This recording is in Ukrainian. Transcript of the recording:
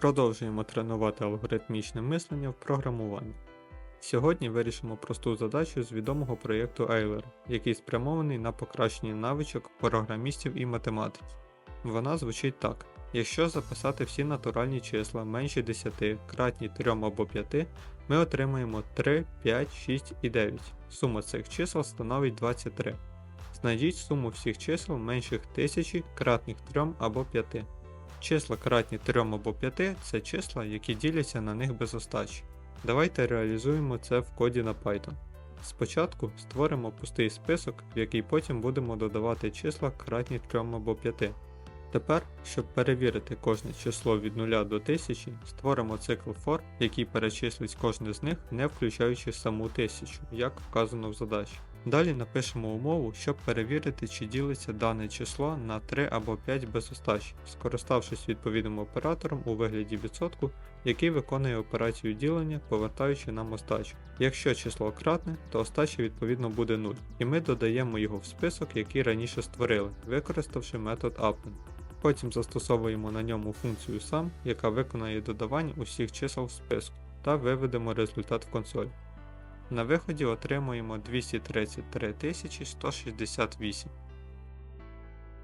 Продовжуємо тренувати алгоритмічне мислення в програмуванні. Сьогодні вирішимо просту задачу з відомого проєкту Euler, який спрямований на покращення навичок програмістів і математиків. Вона звучить так: якщо записати всі натуральні числа менші 10, кратні 3 або 5, ми отримаємо 3, 5, 6 і 9. Сума цих чисел становить 23. Знайдіть суму всіх чисел менших 1000, кратних 3 або 5. Числа кратні 3 або 5 це числа, які діляться на них без остачі. Давайте реалізуємо це в коді на Python. Спочатку створимо пустий список, в який потім будемо додавати числа кратні 3 або 5. Тепер, щоб перевірити кожне число від 0 до 1000, створимо цикл for, який перечислить кожне з них, не включаючи саму 1000, як вказано в задачі. Далі напишемо умову, щоб перевірити, чи ділиться дане число на 3 або 5 без остачі, скориставшись відповідним оператором у вигляді відсотку, який виконує операцію ділення, повертаючи нам остачу. Якщо число кратне, то остача відповідно буде 0, і ми додаємо його в список, який раніше створили, використавши метод append. Потім застосовуємо на ньому функцію sum, яка виконає додавання усіх чисел в списку, та виведемо результат в консоль. На виході отримуємо 233 168.